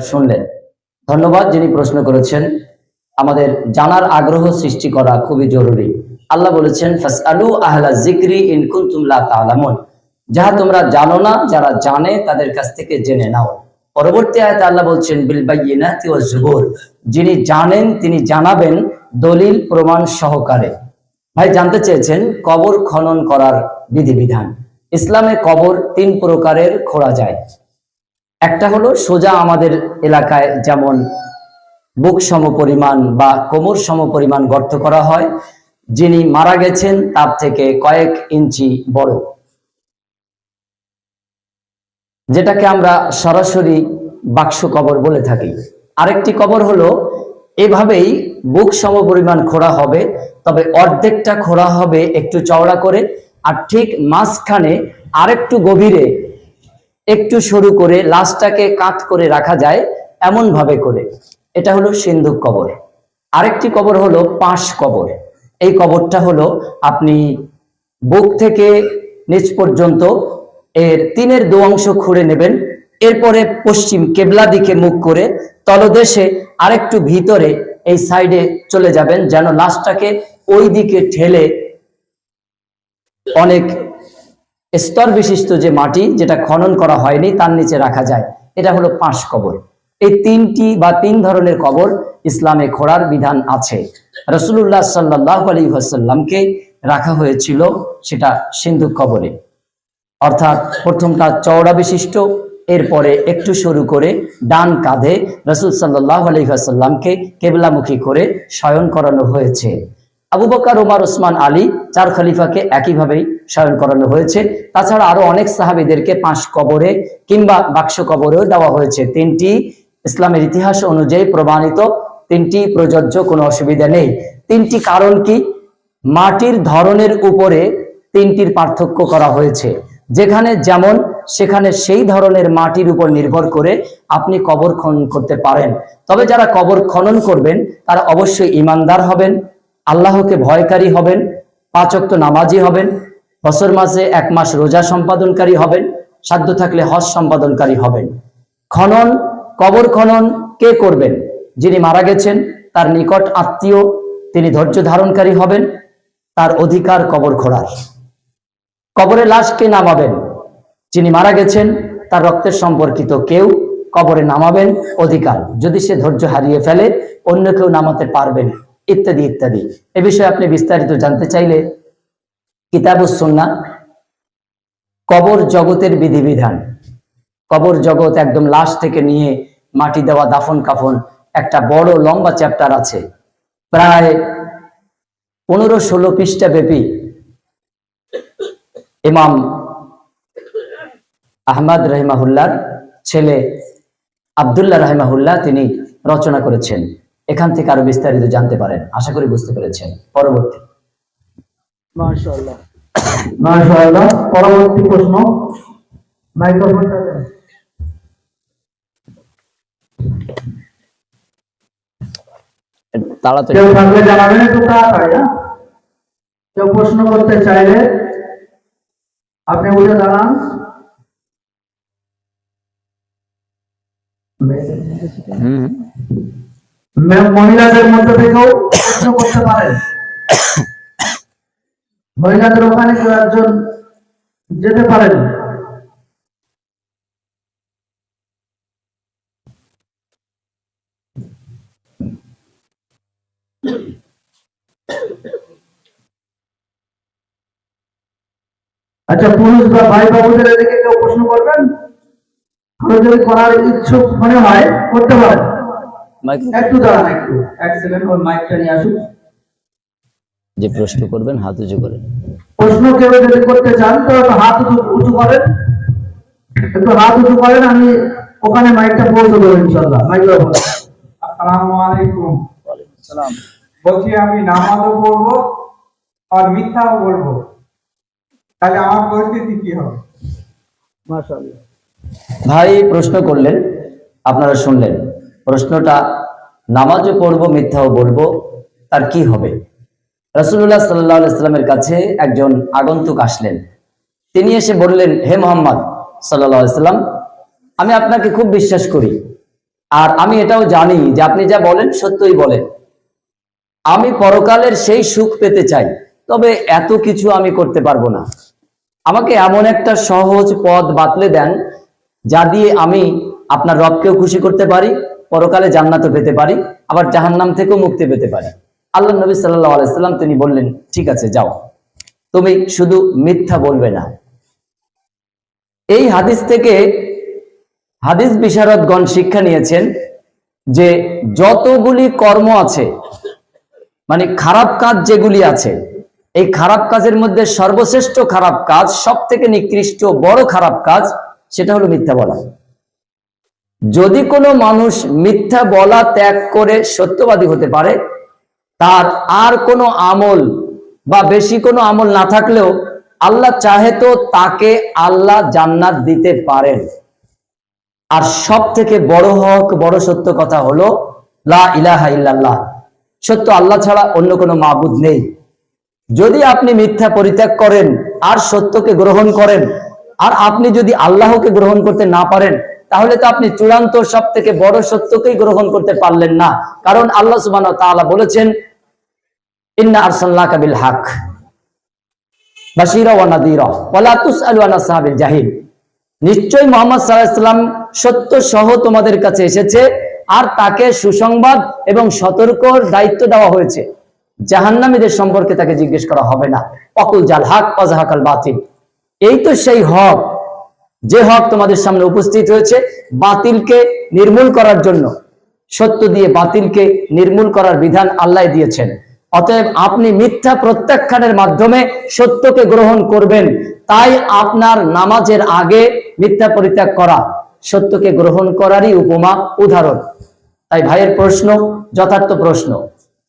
শুনলেন। ধন্যবাদ যিনি প্রশ্ন করেছেন। আমাদের জানার আগ্রহ সৃষ্টি করা খুবই জরুরি। আল্লাহ বলেছেন, ফাসআলু আহলা জিকরি ইন কুনতুম লা তা'লামুন যাহা তোমরা জানো না, যারা জানে, তাদের কাছ থেকে জেনে নাও। পরবর্তী আয়াতে আল্লাহ বলছেন, বিল বাইয়িনাতি ওয়াজ জুবুর যিনি জানেন, তিনি জানাবেন দলিল প্রমাণ সহকারে। ভাই, জানতে চেয়েছেন, কবর খনন করার বিধিবিধান। ইসলামে কবর তিন প্রকারের খোঁড়া যায়। একটা হলো সোজা আমাদের এলাকায় যেমন বুক সম পরিমাণ বা কোমর সম পরিমাণ গর্ত করা হয়, যিনি মারা গেছেন তার থেকে কয়েক ইঞ্চি বড়। যেটাকে আমরা সরাসরি বাক্স কবর বলে থাকি। আরেকটি কবর হলো, এভাবেই বুক সম পরিমাণ খোঁড়া হবে, তবে অর্ধেকটা খোঁড়া হবে একটু চওড়া করে, আর ঠিক মাঝখানে আরেকটু গভীরে একটু সরু করে, লাশটাকে কাত করে রাখা যায় এমন ভাবে করে। এটা হলো সিন্ধুক কবর। আরেকটি কবর হলো পাঁশ কবর। এই কবরটা হলো আপনি বুক থেকে নিচ পর্যন্ত এর তিনের দু অংশ খুঁড়ে নেবেন। এরপরে পশ্চিম কেবলা দিকে মুখ করে তলদেশে আরেকটু ভিতরে এই সাইডে চলে যাবেন যেন লাশটাকে ওই দিকে ঠেলে অনেক স্তর বিশিষ্ট যে মাটি যেটা খনন করা হয়নি, তার নিচে রাখা যায়। এটা হলো পাঁশ কবর। এই তিনটি বা তিন ধরনের কবর ইসলামে খোঁড়ার বিধান আছে। রসুল্লাহ সাল্লাহ আলী হাসাল্লামকে রাখা হয়েছিল সেটা সিন্ধু কবরে। অর্থাৎ প্রথমটা চওড়া বিশিষ্ট, এরপরে একটু শুরু করে ডান কাঁধে রসুল সাল্লাহ আলহিহাসাল্লামকে কেবলামুখী করে শয়ন করানো হয়েছে। আবু বকর ওমর ওসমান আলী চার খলিফাকে একইভাবেই শয়ন করানো হয়েছে। তাছাড়া আরও অনেক সাহাবিদেরকে পাঁচ কবরে কিংবা বাক্স কবরেও দেওয়া হয়েছে। তিনটি ইসলামের ইতিহাস অনুযায়ী প্রমাণিত, তিনটি প্রযোজ্য, কোনো অসুবিধা নেই। তিনটি কারণ কি? মাটির ধরনের উপরে তিনটির পার্থক্য করা হয়েছে। যেখানে যেমন, সেখানে সেই ধরনের মাটির উপর নির্ভর করে আপনি কবর খনন করতে পারেন। তবে যারা কবর খনন করবেন, তারা অবশ্যই ইমানদার হবেন। আল্লাহকে ভয়কারী হবেন পাঁচক্ত নামাজি হবেন, বছর মাসে এক মাস রোজা সম্পাদনকারী হবেন, সাধ্য থাকলে হজ সম্পাদনকারী হবেন। খনন, কবর খনন কে করবেন? যিনি মারা গেছেন, তার নিকট আত্মীয়, তিনি ধৈর্য ধারণকারী হবেন, তার অধিকার কবর খোঁড়ার। কবরে লাশ কে নামাবেন? যিনি মারা গেছেন, তার রক্তের সম্পর্কিত কেউ কবরে নামাবেন অধিকার। যদি সে ধৈর্য হারিয়ে ফেলে, অন্য কেউ নামাতে পারবেন ইত্যাদি ইত্যাদি। এ বিষয়ে আপনি বিস্তারিত জানতে চাইলে কিতাবুসন্না কবর জগতের বিধিবিধান। কবর জগৎ একদম লাশ থেকে নিয়ে মাটি দেওয়া দাফন কাফন একটা বড় লম্বা চ্যাপ্টার আছে। প্রায় পনেরো ষোলো পৃষ্ঠা ব্যাপী ইমাম আহমদ রহিমাহুল্লার ছেলে আবদুল্লাহ রহিমাহুল্লাহ তিনি রচনা করেছেন। এখান থেকে আরও বিস্তারিত জানতে পারেন। আশা করি বুঝতে পেরেছেন। পরবর্তী। মাশাআল্লাহ। মাশাআল্লাহ পরবর্তী প্রশ্ন। মাইক্রোফোনটা তাড়াতাড়ি। কেউ থাকলে জানাবেন একটু তাড়াতাড়ি হ্যাঁ? কেউ প্রশ্ন করতে চাইলে আপনি উঠে দাঁড়ান। মহিলাদের মধ্যে থেকেও প্রশ্ন করতে পারেন। মহিলাদের ওখানে কেউ একজন যেতে পারেন? আচ্ছা পুরুষ বা ভাই বাবুদের এদিকে কেউ প্রশ্ন করবেন? যদি করার ইচ্ছুক মনে হয়, করতে পারেন। একটু দাঁড়ান একটু এক সেকেন্ড মাইকটা নিয়ে আসুন। যে প্রশ্ন করবেন হাত উঁচু করেন প্রশ্ন কেউ যদি করতে চান তো হাত উঁচু করেন। একটু হাত উঁচু করেন আমি ওখানে মাইকটা পৌঁছে দেবো ইনশাল্লাহ মাইক্রোফোন আসসালামু আলাইকুম। বলছি আমি নামাজও পড়ব আর মিথ্যাও বলব। তাহলে আমার পরিস্থিতি কি হবে? মাশাআল্লাহ। ভাই প্রশ্ন করলেন আপনারা শুনলেন। প্রশ্নটা, নামাজও পড়ব, মিথ্যাও বলব, তার কি হবে? রসুল্লাহ সাল্লাহ ইসলামের কাছে একজন আগন্তুক আসলেন। তিনি এসে বললেন, হে মোহাম্মদ সাল্লাহ ইসলাম আমি আপনাকে খুব বিশ্বাস করি। আর আমি এটাও জানি যে আপনি যা বলেন সত্যই বলেন। আমি পরকালের সেই সুখ পেতে চাই, তবে এত কিছু আমি করতে পারব না। আমাকে এমন একটা সহজ পথ বাতলে দেন, যা দিয়ে আমি আপনার রবকেও খুশি করতে পারি পরকালে জান্নাতও পেতে পারি, আবার জাহান্নাম থেকেও মুক্তি পেতে পারি। আল্লাহ নবী সাল্লাহ আলাইসাল্লাম তিনি বললেন, ঠিক আছে, যাও। তুমি শুধু মিথ্যা বলবে না। এই হাদিস থেকে হাদিস বিশারদগণ শিক্ষা নিয়েছেন যে যতগুলি কর্ম আছে মানে খারাপ কাজ যেগুলি আছে, এই খারাপ কাজের মধ্যে সর্বশ্রেষ্ঠ খারাপ কাজ সব থেকে নিকৃষ্ট বড় খারাপ কাজ, সেটা হলো মিথ্যা বলা। যদি কোনো মানুষ মিথ্যা বলা ত্যাগ করে সত্যবাদী হতে পারে, তার আর কোনো আমল বা বেশি কোনো আমল না থাকলেও আল্লাহ চাহে তো তাকে আল্লাহ জান্নাত দিতে পারেন। আর সব থেকে বড় হক, বড় সত্য কথা হলো, লা ইলাহা সত্য আল্লাহ ছাড়া অন্য কোনো মাবুদ নেই। যদি আপনি মিথ্যা পরিত্যাগ করেন, আর সত্যকে গ্রহণ করেন, আর আপনি যদি আল্লাহকে গ্রহণ করতে না পারেন তাহলে তো আপনি চূড়ান্ত সব থেকে বড় সত্যকেই গ্রহণ করতে পারলেন না। কারণ আল্লাহ তাআলা বলেছেন, ইন্না কাবিল হাক। মোহাম্মদ সাল্লাম সত্য সহ তোমাদের কাছে এসেছে, আর তাকে সুসংবাদ এবং সতর্কর দায়িত্ব দেওয়া হয়েছে। জাহান্নামীদের সম্পর্কে তাকে জিজ্ঞেস করা হবে না। অকুল জাল হাক, অজাহাকাল বাতিল। এই তো সেই হক যে হক তোমাদের সামনে উপস্থিত হয়েছে, বাতিলকে নির্মূল করার জন্য, সত্য দিয়ে বাতিলকে নির্মূল করার বিধান আল্লাহ দিয়েছেন। অতএব আপনি মিথ্যা প্রত্যাখ্যানের মাধ্যমে সত্যকে গ্রহণ করবেন, তাই আপনার নামাজের আগে মিথ্যা পরিত্যাগ করা, সত্যকে গ্রহণ করারই উপমা, উদাহরণ। তাই ভাইয়ের প্রশ্ন, যথার্থ প্রশ্ন,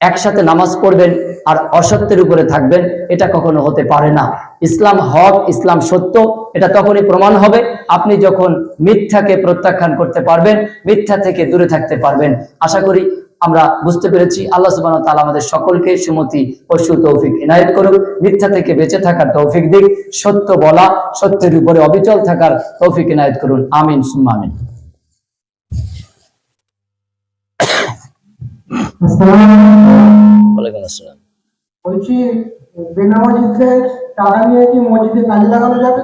একসাথে নামাজ পড়বেন আর অসত্যের উপরে থাকবেন, এটা কখনো হতে পারে না। ইসলাম হক ইসলাম সত্য এটা তখনই প্রমাণ হবে। আপনি যখন মিথ্যাকে প্রত্যাখ্যান করতে পারবেন মিথ্যা থেকে দূরে থাকতে পারবেন। আশা করি আমরা বুঝতে পেরেছি। আল্লাহ সুবাহ তাআলা আমাদের সকলকে সুমতি ও সুতৌফিক ইনায়ত করুক। মিথ্যা থেকে বেঁচে থাকার তৌফিক দিক। সত্য বলা সত্যের উপরে অবিচল থাকার তৌফিক ইনায়ত করুন। আমিন সুম্মা আমিন। ওয়ালাইকুম আসসালাম। বলছি বেনামাজিদের টাকা নিয়ে কি মসজিদে কাজে লাগানো যাবে?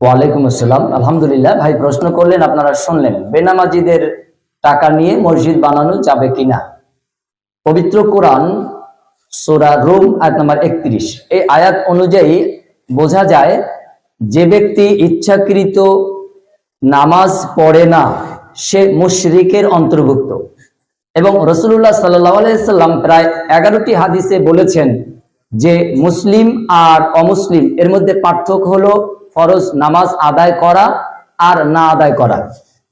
ওয়ালাইকুম আসসালাম। আলহামদুলিল্লাহ, ভাই প্রশ্ন করলেন, আপনারা শুনলেন, বেনামাজিদের টাকা নিয়ে মসজিদ বানানো যাবে কিনা? পবিত্র কোরআন, সোরা রুম, আয়াত নাম্বার একত্রিশ। এই আয়াত অনুযায়ী বোঝা যায়, যে ব্যক্তি ইচ্ছাকৃত নামাজ পড়ে না, সে মুশরিকের অন্তর্ভুক্ত। এবং রসুল্লাহ সাল্লাম প্রায় এগারোটি হাদিসে বলেছেন যে মুসলিম আর অমুসলিম, এর মধ্যে পার্থক্য হলো ফরজ নামাজ আদায় করা আর না আদায় করা।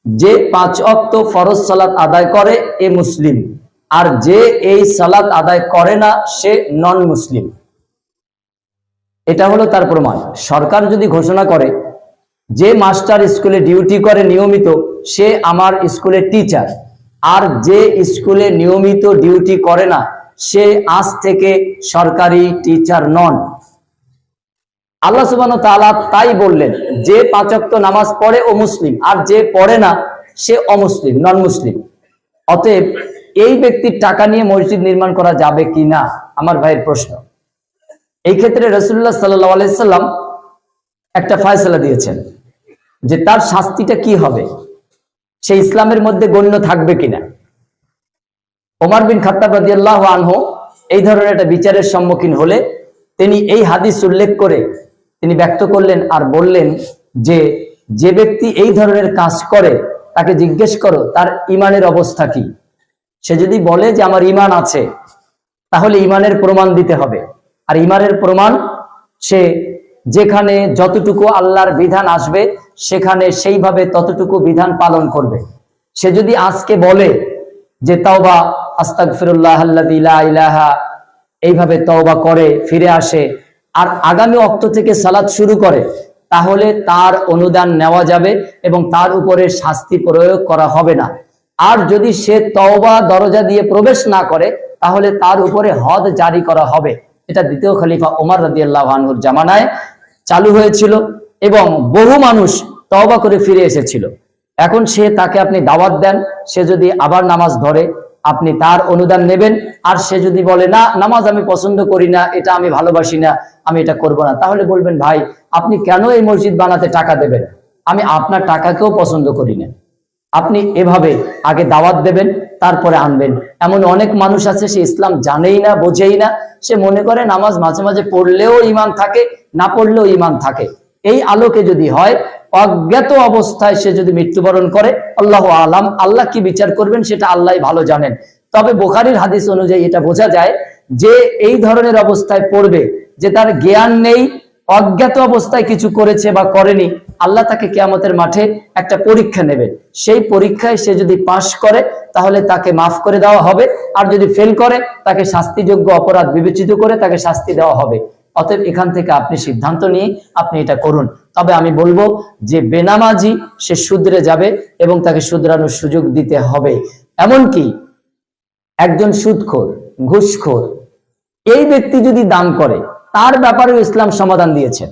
যে পাঁচ অক্ত ফরজ সালাত আদায় করে, এ মুসলিম। আর যে এই সালাত আদায় করে না, সে নন মুসলিম এটা হলো তার প্রমাণ। সরকার যদি ঘোষণা করে যে মাস্টার স্কুলে ডিউটি করে নিয়মিত, সে আমার স্কুলের টিচার আর যে স্কুলে নিয়মিত ডিউটি করে না, সে আজ থেকে সরকারি টিচার নন। আল্লাহ সুবান তাই বললেন, যে পাঁচক্ত নামাজ পড়ে ও মুসলিম, আর যে পড়ে না, সে অমুসলিম নন মুসলিম অতএব এই ব্যক্তির টাকা নিয়ে মসজিদ নির্মাণ করা যাবে কি না, আমার ভাইয়ের প্রশ্ন। এই ক্ষেত্রে রসুল্লাহ সাল্লাহ আলাইসাল্লাম একটা ফয়সলা দিয়েছেন যে তার শাস্তিটা কি হবে? সে ইসলামের মধ্যে গণ্য থাকবে কিনা? ওমর বিন খাত্তাব রাদিয়াল্লাহু আনহু এই ধরনের একটা বিচারের সম্মুখীন হলে তিনি এই হাদিস উল্লেখ করে তিনি ব্যক্ত করলেন আর বললেন যে যে ব্যক্তি এই ধরনের কাজ করে, তাকে জিজ্ঞেস করো, তার ইমানের অবস্থা কি? সে যদি বলে যে আমার ইমান আছে, তাহলে ইমানের প্রমাণ দিতে হবে। আর ইমানের প্রমাণ সে যেখানে যতটুকু আল্লাহর বিধান আসবে সেখানে সেইভাবে ততটুকু বিধান পালন করবে। সে যদি আজকে বলে যে, তওবা আস্তাগফিরুল্লাহ আল্লাযী লা ইলাহা, এইভাবে তওবা করে, ফিরে আসে, আর আগামী অক্ত থেকে সালাদ শুরু করে, তাহলে তার অনুদান নেওয়া যাবে এবং তার উপরে শাস্তি প্রয়োগ করা হবে না। আর যদি সে তওবা দরজা দিয়ে প্রবেশ না করে, তাহলে তার উপরে হদ জারি করা হবে। এটা দ্বিতীয় খলিফা ওমর রাদিয়াল্লাহু আনহুর জামানায় চালু হয়েছিল। এবং বহু মানুষ তওবা করে ফিরে এসেছিল। এখন সে তাকে আপনি দাওয়াত দেন, সে যদি আবার নামাজ ধরে, আপনি তার অনুদান নেবেন। আর সে যদি বলে, না, নামাজ আমি পছন্দ করি না, এটা আমি ভালোবাসি না, আমি এটা করব না। তাহলে বলবেন, ভাই, আপনি কেন এই মসজিদ বানাতে টাকা দেবেন? আমি আপনার টাকাকেও পছন্দ করি না। আপনি এভাবে আগে দাওয়াত দেবেন, তারপরে আনবেন। এমন অনেক মানুষ আছে, সে ইসলাম জানেই না, বোঝেই না। সে মনে করে, নামাজ মাঝে মাঝে পড়লেও ইমান থাকে, না পড়লেও ইমান থাকে। এই আলোকে যদি হয়, অজ্ঞাত অবস্থায় সে যদি মৃত্যুবরণ করে, আল্লাহ আলাম, আল্লাহ কি বিচার করবেন সেটা আল্লাহ ভালো জানেন। তবে বোখারির হাদিস অনুযায়ী এটা বোঝা যায় যে এই ধরনের অবস্থায় পড়বে যে তার জ্ঞান নেই, অজ্ঞাত অবস্থায় কিছু করেছে বা করেনি, আল্লাহ তাকে কেয়ামতের মাঠে একটা পরীক্ষা নেবে। সেই পরীক্ষায় সে যদি পাশ করে, তাহলে তাকে মাফ করে দেওয়া হবে। আর যদি ফেল করে, তাকে শাস্তিযোগ্য অপরাধ বিবেচিত করে তাকে শাস্তি দেওয়া হবে। অতএব এখান থেকে আপনি সিদ্ধান্ত নিয়ে আপনি এটা করুন। তবে আমি বলব যে বেনামাজি, সে শুধরে যাবে এবং তাকে শুধরানোর সুযোগ দিতে হবে। এমনকি একজন সুদখোর, ঘুষখোর, এই ব্যক্তি যদি দান করে, তার ব্যাপারেও ইসলাম সমাধান দিয়েছেন।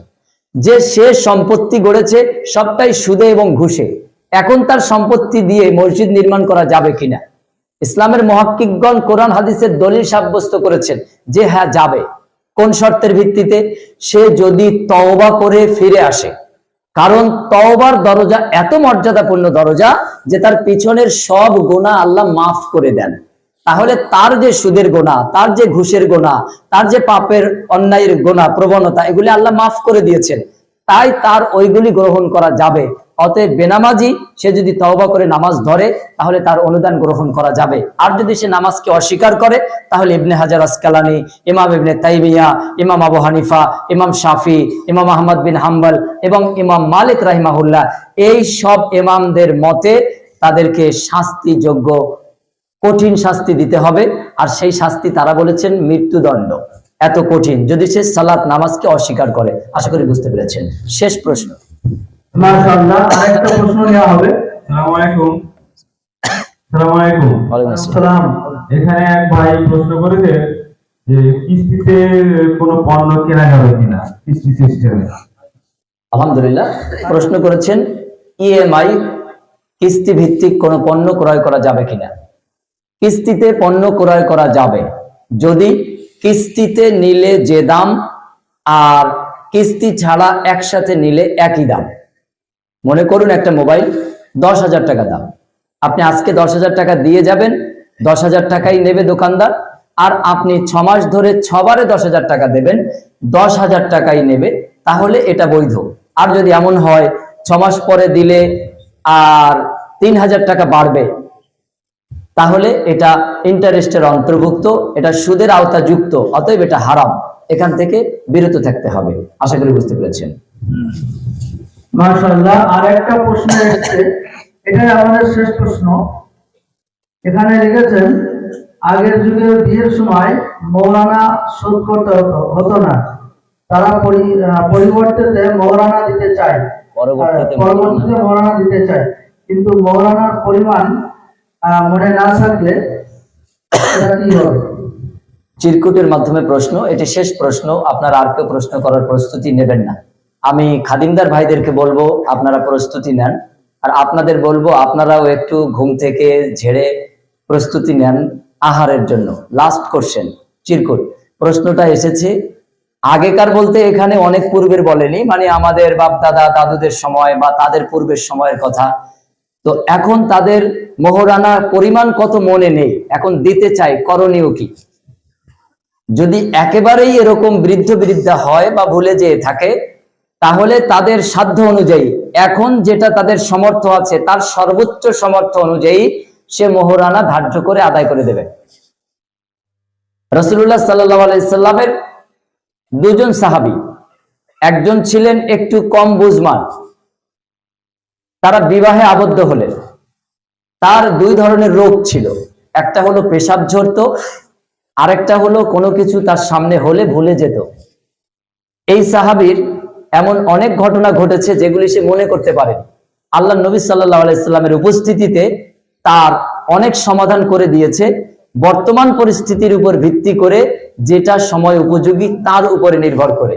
যে সে সম্পত্তি গড়েছে, সবটাই সুদে এবং ঘুষে। এখন তার সম্পত্তি দিয়ে মসজিদ নির্মাণ করা যাবে কিনা? ইসলামের মহাক্কিকগণ কোরআন, হাদিসের দলিল সাব্যস্ত করেছেন যে হ্যাঁ যাবে। কোন শর্তের ভিত্তিতে? সে যদি তওবা করে ফিরে আসে। কারণ তওবার দরজা এত মর্যাদাপূর্ণ দরজা যে তার পিছনের সব গোনা আল্লাহ মাফ করে দেন। তাহলে তার যে সুদের গোনা তার যে ঘুষের গোনা তার যে পাপের অন্যায়ের গোনা প্রবণতা, এগুলি আল্লাহ মাফ করে দিয়েছেন। তাই তার ওইগুলি গ্রহণ করা যাবে। অতএব বেনামাজি, সে যদি তওবা করে নামাজ ধরে, তাহলে তার অনুদান গ্রহণ করা যাবে। আর যদি সে নামাজকে অস্বীকার করে, তাহলে ইবনে হাজার আসকালানি, ইমাম ইবনে তাইমিয়া, ইমাম আবু হানিফা, ইমাম শাফি, ইমাম আহমদ বিন হাম্বল এবং ইমাম মালিক রাহিমাহুল্লাহ, এই সব ইমামদের মতে তাদেরকে শাস্তিযোগ্য, কঠিন শাস্তি দিতে হবে। আর সেই শাস্তি তারা বলেছেন মৃত্যুদণ্ড। এত কঠিন। যদি সে সালাত, নামাজকে অস্বীকার করে। আশা করি বুঝতে পেরেছেন। শেষ প্রশ্ন। মাশাআল্লাহ আরেকটা প্রশ্ন নেওয়া হবে। সালাম আলাইকুম সালাম আলাইকুম ওয়ালাইকুম আসসালাম। এখানে এক ভাই প্রশ্ন করেছে যে কিস্তিতে কোনো পণ্য কেনা যাবে কিনা? কিস্তি সিস্টেমে। আলহামদুলিল্লাহ প্রশ্ন করেছেন ইএমআই কিস্তি ভিত্তিক কোনো পণ্য ক্রয় করা যাবে কিনা? কিস্তিতে পণ্য ক্রয় করা যাবে। যদি কিস্তিতে নিলে যে দাম আর কিস্তি ছাড়া একসাথে নিলে একই দাম। মনে করুন একটা মোবাইল দশ হাজার টাকা দাম। আপনি আজকে দশ হাজার টাকা দিয়ে যাবেন, দশ হাজার টাকাই নেবে দোকানদার, আর আপনি ছ মাস ধরে ছবারে দশ হাজার টাকা দেবেন, দশ হাজার টাকাই নেবে, তাহলে এটা বৈধ। আর যদি এমন হয় ছ মাস পরে দিলে আর তিন হাজার টাকা বাড়বে, তাহলে এটা ইন্টারেস্টের অন্তর্ভুক্ত, এটা সুদের আওতাযুক্ত, অতএব এটা হারাম। এখান থেকে বিরত থাকতে হবে। আশা করি বুঝতে পেরেছেন। মাশাআল্লাহ আরেকটা প্রশ্ন এসেছে। এটাই আমাদের শেষ প্রশ্ন। এখানে লিখেছেন আগের যুগে বিয়ের সময় মৌলানা শোধ করতে হতো হতো না। তারা পরিবর্তে মৌলানা দিতে চায়। পরবর্তীতে মৌলানা দিতে চায়। কিন্তু মৌলানার পরিমাণ আহ, মনে না থাকলে কি হবে? চিরকুটের মাধ্যমে প্রশ্ন এটি শেষ প্রশ্ন। আপনারা আর কেউ প্রশ্ন করার প্রস্তুতি নেবেন না। আমি খাদিমদার ভাইদেরকে বলব, আপনারা প্রস্তুতি নেন। আর আপনাদের বলব, আপনারাও একটু ঘুম থেকে ঝেড়ে প্রস্তুতি নেন আহারের জন্য। লাস্ট কোশ্চেন চিরকুট। প্রশ্নটা এসেছে, আগেকার বলতে এখানে অনেক পূর্বের বলেনি মানে আমাদের বাপ দাদা দাদুদের সময় বা তাদের পূর্বের সময়ের কথা। তো এখন তাদের মোহরানা পরিমাণ কত মনে নেই, এখন দিতে চাই, করণীয় কি? যদি একেবারেই এরকম বৃদ্ধ বৃদ্ধা হয় বা ভুলে যেয়ে থাকে তাহলে তাদের সাধ্য অনুযায়ী, এখন যেটা তাদের সমর্থ আছে, তার সর্বোচ্চ সমর্থ অনুযায়ী সে মোহরানা ধার্য করে আদায় করে দেবে। রসুল্লাহ সাল্লাহ দুজন সাহাবি, একজন ছিলেন একটু কম বুঝমান, তারা বিবাহে আবদ্ধ হলেন। তার দুই ধরনের রোগ ছিল, একটা হলো পেশাব ঝরতো, আরেকটা হলো কোনো কিছু তার সামনে হলে ভুলে যেত। এই সাহাবীর এমন অনেক ঘটনা ঘটেছে যেগুলি সে মনে করতে পারে আল্লাহ নবী সাল্লাহ আলাইস্লামের উপস্থিতিতে তার অনেক সমাধান করে দিয়েছে। বর্তমান পরিস্থিতির উপর ভিত্তি করে যেটা সময় উপযোগী তার উপরে নির্ভর করে।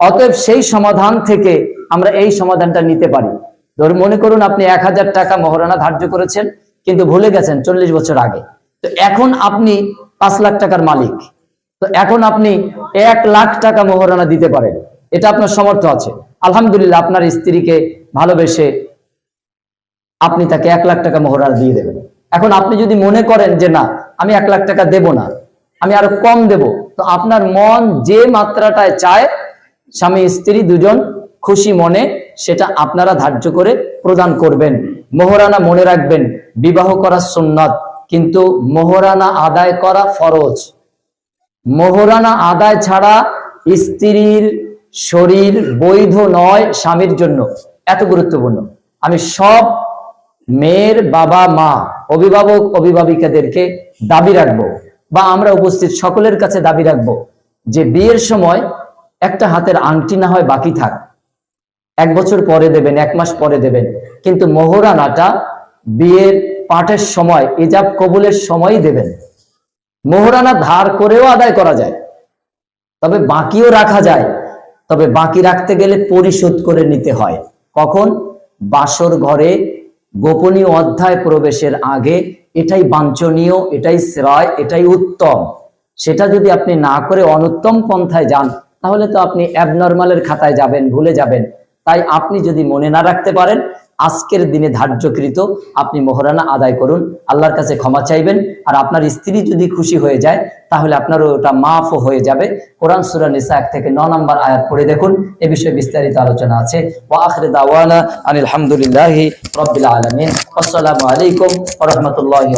অতএব সেই সমাধান থেকে আমরা এই সমাধানটা নিতে পারি। ধর মনে করুন আপনি এক হাজার টাকা মহারানা ধার্য করেছেন, কিন্তু ভুলে গেছেন চল্লিশ বছর আগে। তো এখন আপনি পাঁচ লাখ টাকার মালিক। তো এখন আপনি এক লাখ টাকা মহারানা দিতে পারেন। এটা আপনার সমর্থ আছে। আলহামদুলিল্লাহ, আপনার স্ত্রীকে ভালোবেসে আপনি তাকে এক লাখ টাকা মহরানা দিয়ে দেবেন। এখন আপনি যদি মনে করেন যে না, আমি এক লাখ টাকা দেব না, আমি আরও কম দেব, তো আপনার মন যে মাত্রাটায় চায়, স্বামী, স্ত্রী দুজন খুশি মনে সেটা আপনারা ধার্য করে প্রদান করবেন। মোহরানা মনে রাখবেন, বিবাহ করা সুন্নত, কিন্তু মোহরানা আদায় করা ফরজ। মোহরানা আদায় ছাড়া স্ত্রীর শরীর বৈধ নয় স্বামীর জন্য। এত গুরুত্বপূর্ণ। আমি সব মেয়ের বাবা, মা, অভিভাবক, অভিভাবিকাদেরকে দাবি রাখব বা আমরা উপস্থিত সকলের কাছে দাবি রাখব যে বিয়ের সময় একটা হাতের আংটি না হয় বাকি থাক। এক বছর পরে দেবেন, এক মাস পরে দেবেন। কিন্তু মোহরানাটা বিয়ের পাঠের সময়, ইজাব কবুলের সময়ই দেবেন। মোহরানা ধার করেও আদায় করা যায়। তবে বাকিও রাখা যায়। তবে বাকি রাখতে গেলে পরিশোধ করে নিতে হয়। কখন? বাসর ঘরে গোপনীয় অধ্যায় প্রবেশের আগে। এটাই বাঞ্ছনীয়, এটাই শ্রয়, এটাই উত্তম। সেটা যদি আপনি না করে অনুত্তম পন্থায় যান, তাহলে তো আপনি অ্যাবনর্মালের খাতায় যাবেন, ভুলে যাবেন। তাই আপনি যদি মনে না রাখতে পারেন আজকের দিনে ধার্যকৃত আপনি মোহরানা আদায় করুন। আল্লাহর কাছে ক্ষমা চাইবেন। আর আপনার স্ত্রী যদি খুশি হয়ে যায়, তাহলে আপনারও ওটা মাফও হয়ে যাবে। কোরআন সুরা নিসা এক থেকে ন নম্বর আয়াত পড়ে দেখুন। এ বিষয়ে বিস্তারিত আলোচনা আছে। ওয়া আখির দাওয়ানা আনিল হামদুলিল্লাহি রাব্বিল আলামিন। আসসালামু আলাইকুম রাহমাতুল্লাহি